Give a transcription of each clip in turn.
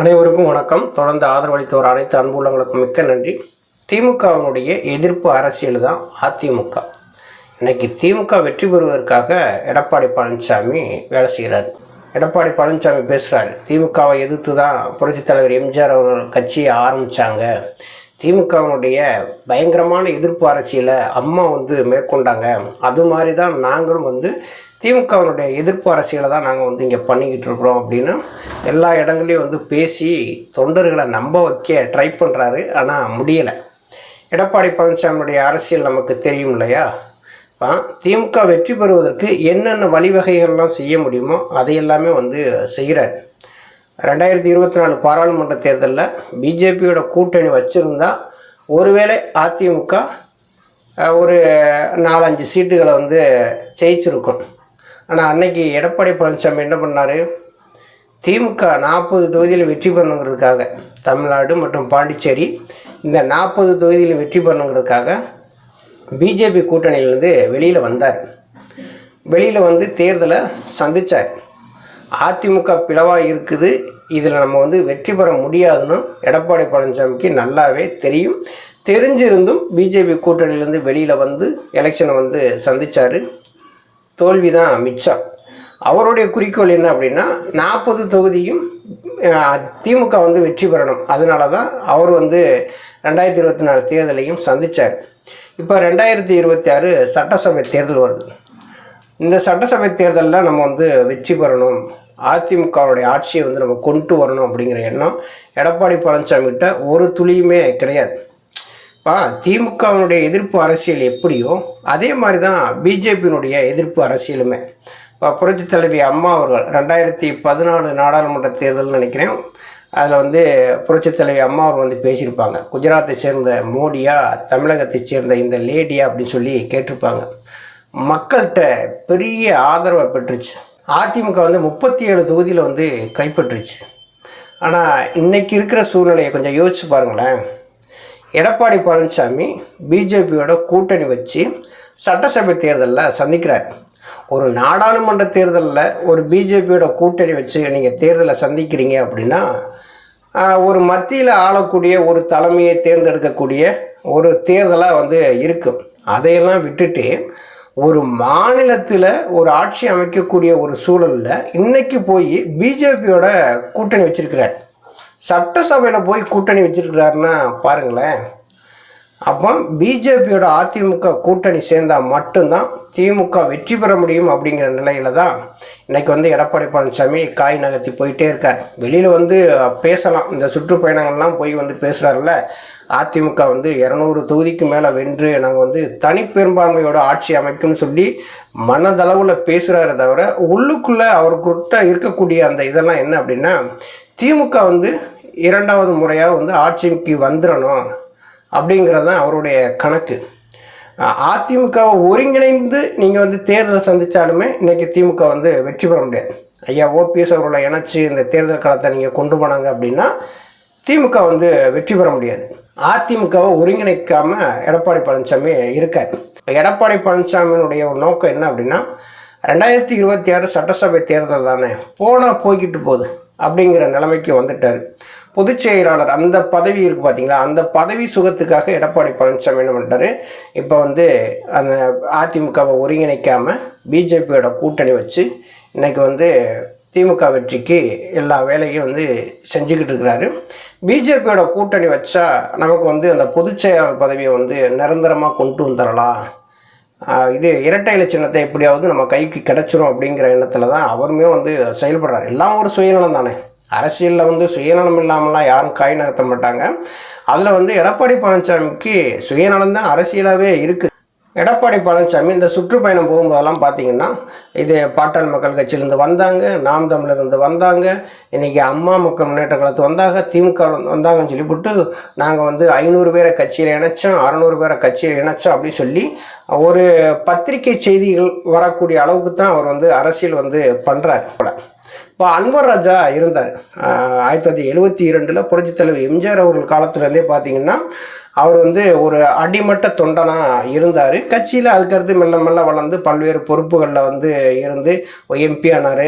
அனைவருக்கும் வணக்கம். தொடர்ந்து ஆதரவளித்தவர் அனைத்து அன்புள்ளங்களுக்கும் மிக்க நன்றி. திமுகவினுடைய எதிர்ப்பு அரசியல் தான் அதிமுக. இன்னைக்கு திமுக வெற்றி பெறுவதற்காக எடப்பாடி பழனிசாமி வேலை செய்கிறார் எடப்பாடி பழனிசாமி பேசுகிறாரு திமுகவை எதிர்த்து தான் புரட்சித் தலைவர் எம்ஜிஆர் அவர்கள் கட்சியை ஆரம்பித்தாங்க திமுகவினுடைய பயங்கரமான எதிர்ப்பு அரசியலை அம்மா வந்து மேற்கொண்டாங்க. அது மாதிரி தான் நாங்களும் வந்து திமுகவினுடைய எதிர்ப்பு அரசியலை தான் நாங்கள் வந்து இங்கே பண்ணிக்கிட்டு இருக்கிறோம் அப்படின்னு எல்லா இடங்களையும் வந்து பேசி தொண்டர்களை நம்ப வைக்க ட்ரை பண்ணுறாரு ஆனால் முடியலை. எடப்பாடி பழனிசாமியுடைய அரசியல் நமக்கு தெரியும் இல்லையா? திமுக வெற்றி பெறுவதற்கு என்னென்ன வழிவகைகள்லாம் செய்ய முடியுமோ அதையெல்லாமே வந்து செய்கிறார் ரெண்டாயிரத்தி இருபத்தி நாலு பாராளுமன்ற தேர்தலில் பிஜேபியோட கூட்டணி வச்சுருந்தா ஒருவேளை அதிமுக ஒரு நாலஞ்சு சீட்டுகளை வந்து ஜெயிச்சிருக்கும். ஆனால் அன்னைக்கு எடப்பாடி பழனிசாமி என்ன பண்ணார்? திமுக நாற்பது தொகுதியில் வெற்றி பெறணுங்கிறதுக்காக தமிழ்நாடு மற்றும் பாண்டிச்சேரி இந்த நாற்பது தொகுதியில் வெற்றி பெறணுங்கிறதுக்காக பிஜேபி கூட்டணியிலேருந்து வெளியில் வந்தார். வெளியில் வந்து தேர்தலை சந்தித்தார் அதிமுக பிளவாக இருக்குது. இதில் நம்ம வந்து வெற்றி பெற முடியாதுன்னு எடப்பாடி பழனிசாமிக்கு நல்லாவே தெரியும். தெரிஞ்சிருந்தும் பிஜேபி கூட்டணியிலேருந்து வெளியில் வந்து எலெக்ஷனை வந்து சந்தித்தார் தோல்வி தான் மிச்சம். அவருடைய குறிக்கோள் என்ன அப்படின்னா நாற்பது தொகுதியும் திமுக வந்து வெற்றி பெறணும். அதனால தான் அவர் வந்து ரெண்டாயிரத்தி இருபத்தி நாலு தேர்தலையும் சந்தித்தார் இப்போ ரெண்டாயிரத்தி இருபத்தி ஆறு சட்டசபை தேர்தல் வருது. இந்த சட்டசபை தேர்தலில் நம்ம வந்து வெற்றி பெறணும். அதிமுகவுடைய ஆட்சியை வந்து நம்ம கொண்டு வரணும் அப்படிங்கிற எண்ணம் எடப்பாடி பழனிசாமி கிட்ட ஒரு துளியுமே கிடையாது. இப்போ திமுகவினுடைய எதிர்ப்பு அரசியல் எப்படியோ அதே மாதிரி தான் பிஜேபியினுடைய எதிர்ப்பு அரசியலுமே. இப்போ புரட்சி தலைவி அம்மா அவர்கள் ரெண்டாயிரத்தி பதினாலு நாடாளுமன்ற தேர்தல்னு நினைக்கிறேன். அதில் வந்து புரட்சித் தலைவி அம்மா அவர் வந்து பேசியிருப்பாங்க. குஜராத்தை சேர்ந்த மோடியா தமிழகத்தை சேர்ந்த இந்த லேடியா அப்படின்னு சொல்லி கேட்டிருப்பாங்க. மக்கள்கிட்ட பெரிய ஆதரவை பெற்றுச்சு. அதிமுக வந்து முப்பத்தி ஏழு தொகுதியில் வந்து கைப்பற்றுச்சு. ஆனால் இன்னைக்கு இருக்கிற சூழ்நிலையை கொஞ்சம் யோசிச்சு பாருங்களேன். எடப்பாடி பழனிசாமி பிஜேபியோட கூட்டணி வச்சு சட்டசபை தேர்தலில் சந்திக்கிறார். ஒரு நாடாளுமன்ற தேர்தலில் ஒரு பிஜேபியோட கூட்டணி வச்சு நீங்கள் தேர்தலை சந்திக்கிறீங்க அப்படின்னா ஒரு மத்தியில் ஆளக்கூடிய ஒரு தலைமையை தேர்ந்தெடுக்கக்கூடிய ஒரு தேர்தலாக வந்து இருக்கும். அதையெல்லாம் விட்டுட்டு ஒரு மாநிலத்தில் ஒரு ஆட்சி அமைக்கக்கூடிய ஒரு சூழலில் இன்றைக்கி போய் பிஜேபியோட கூட்டணி வச்சுருக்கிறார். சட்டசபையில் போய் கூட்டணி வச்சிருக்கிறாருன்னா பாருங்களேன். அப்போ பிஜேபியோட அதிமுக கூட்டணி சேர்ந்தால் மட்டும்தான் திமுக வெற்றி பெற முடியும் அப்படிங்கிற நிலையில் தான் இன்றைக்கி வந்து எடப்பாடி பழனிசாமி காய் நகர்த்தி போயிட்டே இருக்கார். வெளியில் வந்து பேசலாம். இந்த சுற்றுப்பயணங்கள்லாம் போய் வந்து பேசுகிறாருல அதிமுக வந்து இரநூறு தொகுதிக்கு மேலே வென்று நாங்கள் வந்து தனிப்பெரும்பான்மையோட ஆட்சி அமைக்கும்னு சொல்லி மனதளவில் பேசுகிறாரு தவிர உள்ளுக்குள்ளே அவருக்கிட்ட இருக்கக்கூடிய அந்த இதெல்லாம் என்ன அப்படின்னா திமுக வந்து இரண்டாவது முறையாக வந்து ஆட்சிக்கு வந்துடணும் அப்படிங்கிறது தான் அவருடைய கணக்கு. அதிமுகவை ஒருங்கிணைந்து நீங்கள் வந்து தேர்தலை சந்தித்தாலுமே இன்றைக்கி திமுக வந்து வெற்றி பெற முடியாது. ஐயா ஓபிஎஸ் அவர்களை இணைச்சி இந்த தேர்தல் காலத்தை நீங்கள் கொண்டு போனாங்க அப்படின்னா திமுக வந்து வெற்றி பெற முடியாது. அதிமுகவை ஒருங்கிணைக்காமல் எடப்பாடி பழனிசாமி இருக்கார். எடப்பாடி பழனிசாமியினுடைய ஒரு நோக்கம் என்ன அப்படின்னா ரெண்டாயிரத்தி இருபத்தி ஆறு சட்டசபை தேர்தல் தானே போனால் போய்கிட்டு போகுது. அப்படிங்கிற நிலைமைக்கு வந்துட்டார். பொதுச் செயலாளர் அந்த பதவி இருக்குது பார்த்தீங்களா அந்த பதவி சுகத்துக்காக எடப்பாடி பழனிசாமி என்ன பண்ணிட்டாரு? இப்போ வந்து அந்த அதிமுகவை ஒருங்கிணைக்காமல் பிஜேபியோட கூட்டணி வச்சு இன்றைக்கி வந்து திமுக வெற்றிக்கு எல்லா வேலையும் வந்து செஞ்சுக்கிட்டு இருக்கிறாரு. பிஜேபியோட கூட்டணி வச்சா நமக்கு வந்து அந்த பொதுச் செயலாளர் பதவியை வந்து நிரந்தரமாக கொண்டு வந்துடலாம் இது இரட்டை இலை சின்னத்தை எப்படியாவது நம்ம கைக்கு கிடைச்சிரும் அப்படிங்கிற எண்ணத்தில் தான் அவருமே வந்து செயல்படுறார். எல்லாம் ஒரு சுயநலம் தானே. அரசியலில் வந்து சுயநலம் இல்லாமலாம் யாரும் காய் நகர்த்த மாட்டாங்க. அதில் வந்து எடப்பாடி பழனிசாமிக்கு சுயநலம் தான் அரசியலாகவே இருக்குது எடப்பாடி பழனிசாமி இந்த சுற்றுப்பயணம் போகும்போதெல்லாம் பார்த்தீங்கன்னா இது பாட்டாள் மக்கள் கட்சியிலேருந்து வந்தாங்க நாம் தமிழர்ந்து வந்தாங்க இன்றைக்கி அம்மா மக்கள் முன்னேற்ற கழகத்து வந்தாங்க திமுக வந்தாங்கன்னு சொல்லிவிட்டு நாங்கள் வந்து ஐநூறு பேரை கட்சியில் இணைச்சோம் அறநூறு பேரை கட்சியில் இணைச்சோம் அப்படின்னு சொல்லி ஒரு பத்திரிகை செய்திகள் வரக்கூடிய அளவுக்கு தான் அவர் வந்து அரசியல் வந்து பண்ணுறாரு போல இப்போ அன்வர் ராஜா இருந்தார். ஆயிரத்தி தொள்ளாயிரத்தி எழுபத்தி இரண்டில் புரட்சித் தலைவர் எம்ஜிஆர் அவர்கள் காலத்துலேருந்தே பார்த்தீங்கன்னா அவர் வந்து ஒரு அடிமட்ட தொண்டனாக இருந்தார். கட்சியில் அதுக்கடுத்து மெல்ல மெல்ல வளர்ந்து பல்வேறு பொறுப்புகளில் வந்து இருந்து எம்பி ஆனார்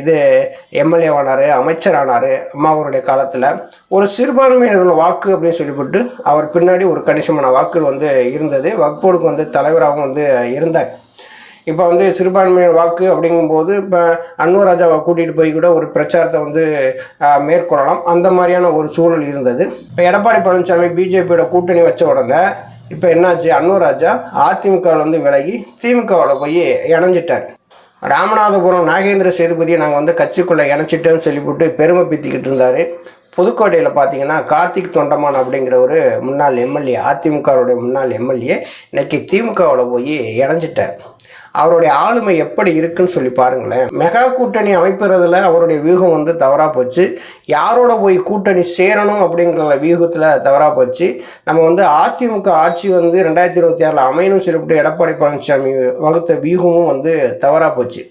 இது எம்எல்ஏ ஆனார் அமைச்சர் ஆனார் அம்மாவருடைய காலத்தில். ஒரு சிறுபான்மையினர்கள் வாக்கு அப்படின்னு சொல்லிவிட்டு அவர் பின்னாடி ஒரு கணிசமான வாக்குகள் வந்து இருந்தது. வக்போர்டுக்கு வந்து தலைவராகவும் வந்து இருந்தார். இப்போ வந்து சிறுபான்மையினர் வாக்கு அப்படிங்கும்போது இப்போ அன்வர் ராஜாவை கூட்டிகிட்டு போய் கூட ஒரு பிரச்சாரத்தை வந்து மேற்கொள்ளலாம். அந்த மாதிரியான ஒரு சூழல் இருந்தது. இப்போ எடப்பாடி பழனிசாமி பிஜேபியோட கூட்டணி வச்ச உடனே இப்போ என்னாச்சு? அன்வர் ராஜா அதிமுகவில் வந்து விலகி திமுகவில் போய் இணைஞ்சிட்டார். ராமநாதபுரம் நாகேந்திர சேதுபதியை நாங்கள் வந்து கட்சிக்குள்ளே இணைச்சிட்டோம்னு சொல்லிவிட்டு பெருமை பீத்திக்கிட்டு இருந்தார். புதுக்கோட்டையில் பார்த்தீங்கன்னா கார்த்திக் தொண்டமான் அப்படிங்கிற ஒரு முன்னாள் எம்எல்ஏ அதிமுகவுடைய முன்னாள் எம்எல்ஏ இன்றைக்கி திமுகவில் போய் இணைஞ்சிட்டார். அவருடைய ஆளுமை எப்படி இருக்குன்னு சொல்லி பாருங்களேன். மெகா கூட்டணி அமைப்புறதுல அவருடைய வியூகம் வந்து தவறாக போச்சு. யாரோட போய் கூட்டணி சேரணும் அப்படிங்கிற வியூகத்தில் தவறாக போச்சு. நம்ம வந்து அதிமுக ஆட்சி வந்து ரெண்டாயிரத்தி இருபத்தி ஆறில் அமையணும் சொல்லிவிட்டு எடப்பாடி பழனிசாமி வகுத்த வியூகமும் வந்து தவறாக போச்சு.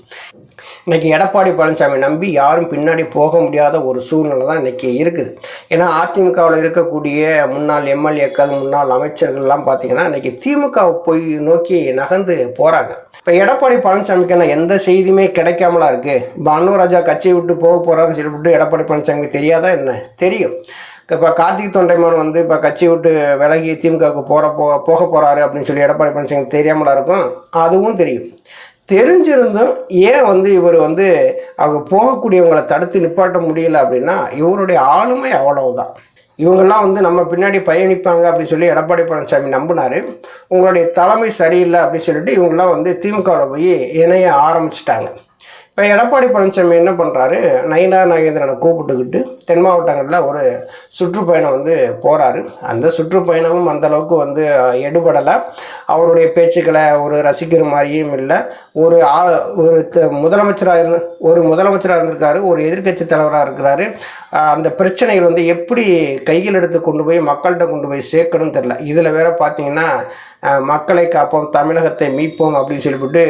இன்றைக்கி எடப்பாடி பழனிசாமி நம்பி யாரும் பின்னாடி போக முடியாத ஒரு சூழ்நிலை தான் இன்னைக்கு இருக்குது. ஏன்னா அதிமுகவில் இருக்கக்கூடிய முன்னாள் எம்எல்ஏக்கள் முன்னாள் அமைச்சர்கள்லாம் பார்த்தீங்கன்னா இன்றைக்கி திமுகவை போய் நோக்கி நகர்ந்து போகிறாங்க இப்போ எடப்பாடி பழனிசாமிக்கு எந்த செய்தியுமே கிடைக்காமலாம் இருக்குது இப்போ அண்ணு ராஜா கட்சியை விட்டு போக போகிறாருன்னு சொல்லிவிட்டு எடப்பாடி பழனிசாமிக்கு தெரியாதா என்ன? தெரியும். இப்போ கார்த்திக் தொண்டைமான் வந்து இப்போ கட்சி விட்டு விலகி திமுகவுக்கு போகிற போ போக போகிறாரு அப்படின்னு சொல்லி எடப்பாடி பழனிசாமி தெரியாமலா இருக்கும்? அதுவும் தெரியும். தெரிஞ்சிருந்தும் ஏன் வந்து இவர் வந்து அவங்க போகக்கூடியவங்களை தடுத்து நிப்பாட்ட முடியல அப்படின்னா இவருடைய ஆளுமை அவ்வளவுதான். இவங்கெல்லாம் வந்து நம்ம பின்னாடி பயணிப்பாங்க அப்படின்னு சொல்லி எடப்பாடி பழனிசாமி நம்பினாரு. உங்களுடைய தலைமை சரியில்லை அப்படின்னு சொல்லிட்டு இவங்கெல்லாம் வந்து திமுகவில் போய் இணைய ஆரம்பிச்சிட்டாங்க. இப்போ எடப்பாடி பழனிசாமி என்ன பண்ணுறாரு நயினா நாகேந்திரனை கூப்பிட்டுக்கிட்டு தென் மாவட்டங்களில் ஒரு சுற்றுப்பயணம் வந்து போகிறாரு அந்த சுற்றுப்பயணமும் அந்தளவுக்கு வந்து எடுபடலை. அவருடைய பேச்சுக்களை ஒரு ரசிக்கிற மாதிரியும் இல்லை. ஒரு ஆ ஒரு முதலமைச்சராக இருந்து ஒரு முதலமைச்சராக இருந்திருக்காரு ஒரு எதிர்க்கட்சி தலைவராக இருக்கிறாரு. அந்த பிரச்சனைகள் வந்து எப்படி கையில் எடுத்து கொண்டு போய் மக்கள்கிட்ட கொண்டு போய் சேர்க்கணும்னு தெரில இதில் வேற பார்த்தீங்கன்னா மக்களை காப்போம் தமிழகத்தை மீட்போம் அப்படின்னு சொல்லிவிட்டு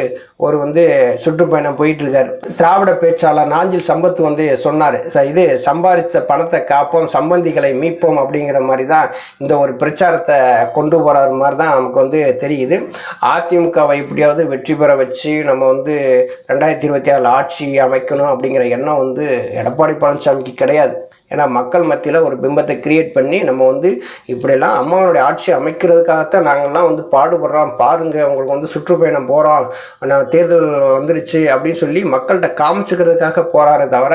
ஒரு வந்து சுற்றுப்பயணம் போயிட்டு இருக்காரு. திராவிட பேச்சாளர் நாஞ்சில் சம்பத் வந்து சொன்னார். இது சம்பாதித்த பணத்தை காப்போம் சம்பந்திகளை மீட்போம் அப்படிங்கிற மாதிரி தான் இந்த ஒரு பிரச்சாரத்தை கொண்டு போகிற மாதிரி தான் நமக்கு வந்து தெரியுது. அதிமுகவை எப்படியாவது வெற்றி பெற வச்சு நம்ம வந்து ரெண்டாயிரத்தி இருபத்தி ஆறில் ஆட்சி அமைக்கணும் அப்படிங்கிற எண்ணம் வந்து எடப்பாடி பழனிசாமிக்கு கிடையாது. ஏன்னா மக்கள் மத்தியில் ஒரு பிம்பத்தை கிரியேட் பண்ணி நம்ம வந்து இப்படியெல்லாம் அம்மாவோடைய ஆட்சி அமைக்கிறதுக்காகத்தான் நாங்கள்லாம் வந்து பாடுபடுறோம். பாருங்கள் உங்களுக்கு வந்து சுற்றுப்பயணம் போகிறோம் நான் தேர்தல் வந்துருச்சு அப்படின்னு சொல்லி மக்கள்கிட்ட காமிச்சுக்கிறதுக்காக போகிறாரே தவிர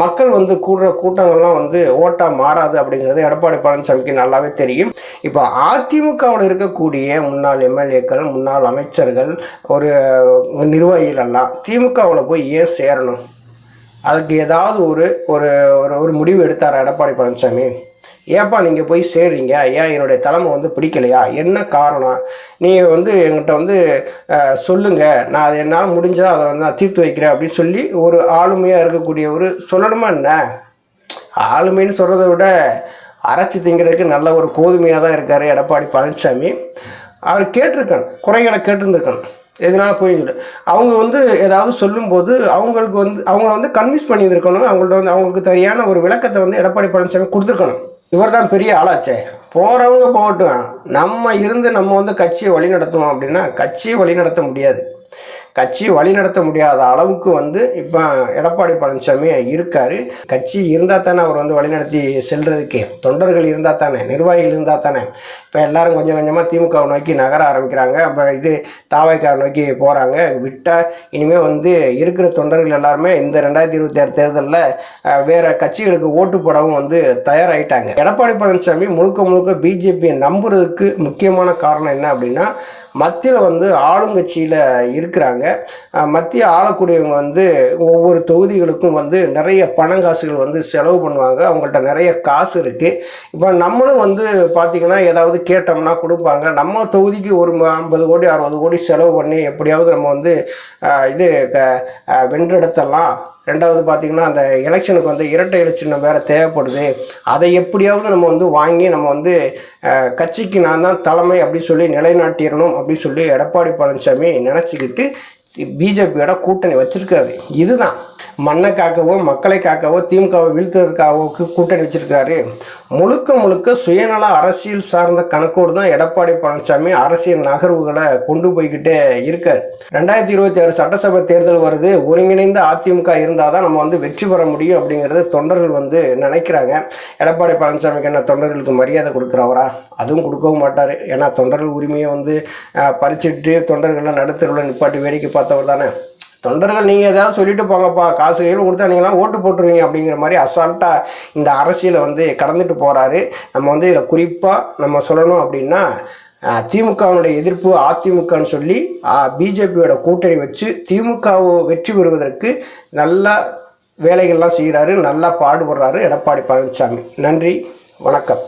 மக்கள் வந்து கூடுற கூட்டங்கள்லாம் வந்து ஓட்டா மாறாது அப்படிங்கிறது எடப்பாடி பழனிசாமிக்கு நல்லாவே தெரியும். இப்போ அதிமுகவில் இருக்கக்கூடிய முன்னாள் எம்எல்ஏக்கள் முன்னாள் அமைச்சர்கள் ஒரு நிர்வாகிகள் எல்லாம் திமுகவில் போய் ஏன் சேரணும்? அதுக்கு ஏதாவது ஒரு ஒரு ஒரு ஒரு முடிவு எடுத்தாரா எடப்பாடி பழனிசாமி? ஏப்பா நீங்கள் போய் சேர்றீங்க? ஏன் என்னுடைய தலைமை வந்து பிடிக்கலையா? என்ன காரணம்? நீங்கள் வந்து எங்கிட்ட வந்து சொல்லுங்கள் நான் அது என்னால் முடிஞ்சதை அதை வந்து நான் தீர்த்து வைக்கிறேன் அப்படின்னு சொல்லி ஒரு ஆளுமையாக இருக்கக்கூடிய ஒரு சொல்லணுமா என்ன? ஆளுமைன்னு சொல்கிறத விட அரைச்சி திங்கிறதுக்கு நல்ல ஒரு கோதுமையாக தான் இருக்கார் எடப்பாடி பழனிசாமி. அவர் கேட்டிருக்கான் குறைகளை கேட்டிருந்துருக்கணும். எதனால புரியுது அவங்க வந்து ஏதாவது சொல்லும்போது அவங்களுக்கு வந்து அவங்கள வந்து கன்வின்ஸ் பண்ணியிருக்கணும். அவங்கள்ட்ட வந்து அவங்களுக்கு சரியான ஒரு விளக்கத்தை வந்து எடப்பாடி பழனிசாமி கொடுத்துருக்கணும். இவர் தான் பெரிய ஆளாச்சே. போகிறவங்க போகட்டும். நம்ம இருந்து நம்ம வந்து கட்சியை வழி நடத்துவோம் அப்படின்னா கட்சியை வழி நடத்த முடியாது. கட்சி வழிநடத்த முடியாத அளவுக்கு வந்து இப்போ எடப்பாடி பழனிசாமி இருக்கார். கட்சி இருந்தால் தானே அவர் வந்து வழிநடத்தி செல்றதுக்கு. தொண்டர்கள் இருந்தால் தானே நிர்வாகிகள் இருந்தால் தானே. இப்போ எல்லாரும் கொஞ்சம் கொஞ்சமாக திமுகவை நோக்கி நகர ஆரம்பிக்கிறாங்க. அப்போ இது தாவைக்காவை நோக்கி போகிறாங்க விட்டால் இனிமேல் வந்து இருக்கிற தொண்டர்கள் எல்லாருமே இந்த ரெண்டாயிரத்தி இருபத்தி ஆறு தேர்தலில் வேறு கட்சிகளுக்கு ஓட்டு போடவும் வந்து தயாராகிட்டாங்க எடப்பாடி பழனிசாமி முழுக்க முழுக்க பிஜேபியை நம்புறதுக்கு முக்கியமான காரணம் என்ன அப்படின்னா மத்தியில் வந்து ஆளுங்கட்சியில் இருக்கிறாங்க. மத்திய ஆளக்கூடியவங்க வந்து ஒவ்வொரு தொகுதிகளுக்கும் வந்து நிறைய பணங்காசுகள் வந்து செலவு பண்ணுவாங்க. அவங்கள்ட்ட நிறைய காசு இருக்குது இப்போ நம்மளும் வந்து பார்த்திங்கன்னா ஏதாவது கேட்டோம்னா கொடுப்பாங்க. நம்ம தொகுதிக்கு ஒரு ஐம்பது கோடி அறுபது கோடி செலவு பண்ணி எப்படியாவது நம்ம வந்து இது க வென்றெடுத்தலாம் ரெண்டாவது பார்த்திங்கன்னா அந்த எலெக்ஷனுக்கு வந்து இரட்டை இலச்சின்னம் வேறு தேவைப்படுது. அதை எப்படியாவது நம்ம வந்து வாங்கி நம்ம வந்து கட்சிக்கு நான் தான் தலைமை அப்படின்னு சொல்லி நிலைநாட்டிடணும் அப்படின்னு சொல்லி எடப்பாடி பழனிசாமி நினச்சிக்கிட்டு பிஜேபியோட கூட்டணி வச்சுருக்காரு இதுதான். மண்ணை காக்கவோ மக்களை காக்கவோ திமுகவை வீழ்த்துவதற்காகவோ கூட்டணி வச்சிருக்காரு. முழுக்க முழுக்க சுயநல அரசியல் சார்ந்த கணக்கோடு தான் எடப்பாடி பழனிசாமி அரசியல் நகர்வுகளை கொண்டு போய்கிட்டே இருக்கார். ரெண்டாயிரத்தி இருபத்தி ஆறு சட்டசபை தேர்தல் வருது. ஒருங்கிணைந்த அதிமுக இருந்தால் தான் நம்ம வந்து வெற்றி பெற முடியும் அப்படிங்கிறது தொண்டர்கள் வந்து நினைக்கிறாங்க. எடப்பாடி பழனிசாமிக்கு என்ன தொண்டர்களுக்கு மரியாதை கொடுக்குறவரா? அதுவும் கொடுக்கவும் மாட்டார். ஏன்னா தொண்டர்கள் உரிமையை வந்து பறிச்சுட்டு தொண்டர்களை நடுத்தருவில் நிப்பாட்டி வேடிக்கை பார்த்தவர் தானே. தொண்டர்கள் நீங்கள் ஏதாவது சொல்லிட்டு போங்கப்பா. காசு கையில் கொடுத்தா நீங்களாம் ஓட்டு போட்டுருவீங்க அப்படிங்கிற மாதிரி அசால்ட்டாக இந்த அரசியலை வந்து கடந்துட்டு போகிறாரு நம்ம வந்து இதில் குறிப்பாக நம்ம சொல்லணும் அப்படின்னா திமுகவினுடைய எதிர்ப்பு அதிமுகன்னு சொல்லி பிஜேபியோட கூட்டணி வச்சு திமுகவை வெற்றி பெறுவதற்கு நல்லா வேலைகள்லாம் செய்கிறாரு நல்லா பாடுபடுறாரு. எடப்பாடி பழனிசாமி. நன்றி. வணக்கம்.